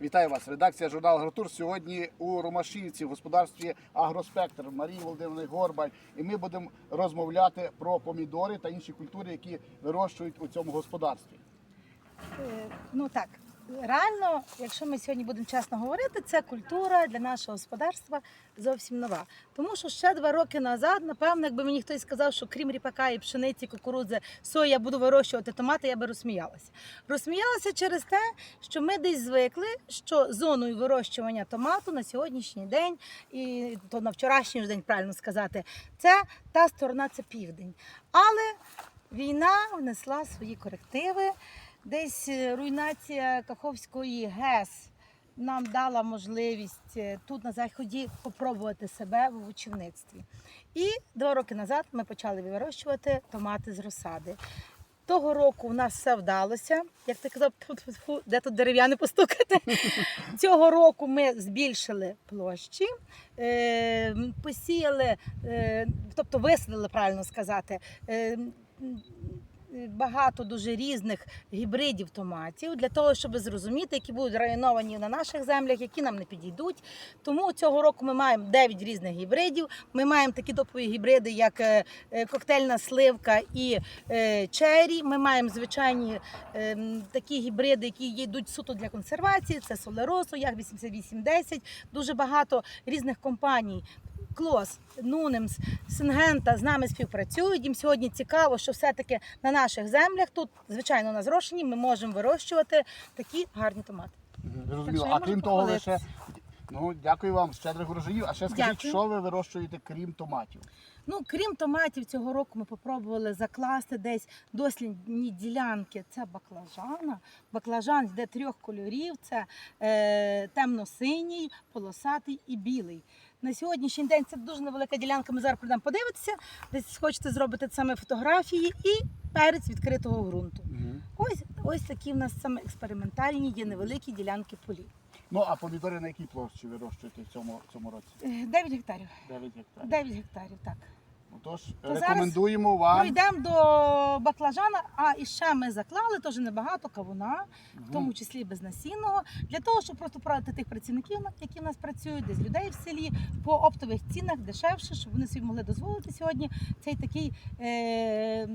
Вітаю вас. Редакція журналу «Агротур» сьогодні у Ромашівці в господарстві Агроспектр Марії Володимирівни Горбаль. І ми будемо розмовляти про помідори та інші культури, які вирощують у цьому господарстві. Е, Ну так, реально, якщо ми сьогодні будемо чесно говорити, це культура для нашого господарства зовсім нова. Тому що ще два роки назад, напевно, якби мені хтось сказав, що крім ріпака і пшениці, кукурудзи, сої, я буду вирощувати томати, я би розсміялася. Розсміялася через те, що ми десь звикли, що зоною вирощування томату на сьогоднішній день, і то на вчорашній день, правильно сказати, це та сторона, це південь. Але війна внесла свої корективи. Десь е, руйнація Каховської ГЕС нам дала можливість е, тут на заході попробувати себе в овочівництві. І два роки назад ми почали вирощувати томати з розсади. Того року у нас все вдалося. Як ти казав, де тут дерев'яне постукати. Цього року ми збільшили площі, е, посіяли, тобто висадили, правильно сказати. Багато дуже різних гібридів томатів для того, щоб зрозуміти, які будуть районовані на наших землях, які нам не підійдуть. Тому цього року ми маємо 9 різних гібридів. Ми маємо такі топові гібриди, як е, е, коктейльна сливка і е, чері. Ми маємо звичайні е, такі гібриди, які йдуть суто для консервації. Це Солеросо, Як 8810. Дуже багато різних компаній. Клос, Нунемс, Сингента з нами співпрацюють. Їм сьогодні цікаво, що все-таки на наших землях тут, звичайно, на зрошенні ми можемо вирощувати такі гарні томати. Зрозуміло. я А крім того, ви ще ну дякую вам, щедрих врожаїв. А ще скажіть, Дякую. що ви вирощуєте крім томатів? Ну, крім томатів, цього року ми попробували закласти десь дослідні ділянки. Це баклажана. Баклажан йде трьох кольорів: це е, темно-синій, полосатий і білий. На сьогоднішній день це дуже невелика ділянка. Ми зараз прийдемо подивитися. Десь хочете зробити саме фотографії і перець відкритого ґрунту. Ось ось такі в нас саме експериментальні, є невеликі ділянки полів. Ну а помідори на якій площі вирощуєте в цьому, в цьому році? Е, 9 гектарів. 9 гектарів. 9 гектарів, так. Ну, Тож То рекомендуємо вам. Пройдемо до баклажана, а і ще ми заклали теж небагато кавуна, в тому числі безнасінного, для того, щоб просто порадити тих працівників, які в нас працюють, десь людей в селі по оптових цінах дешевше, щоб вони собі могли дозволити сьогодні цей такий е,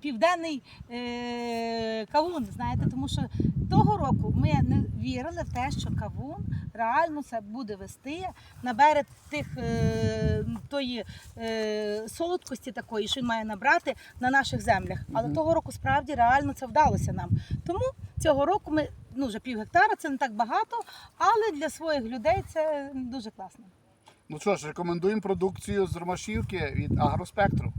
південний е, кавун. Знаєте, тому що того року ми не вірили в те, що кавун реально це буде вести набере тих е, тої е, солодкості такої, що він має набрати на наших землях. Але того року справді реально це вдалося нам. Тому цього року ми ну вже пів гектара, це не так багато, але для своїх людей це дуже класно. Ну що ж, рекомендуємо продукцію з Ромашівки від Агроспектру.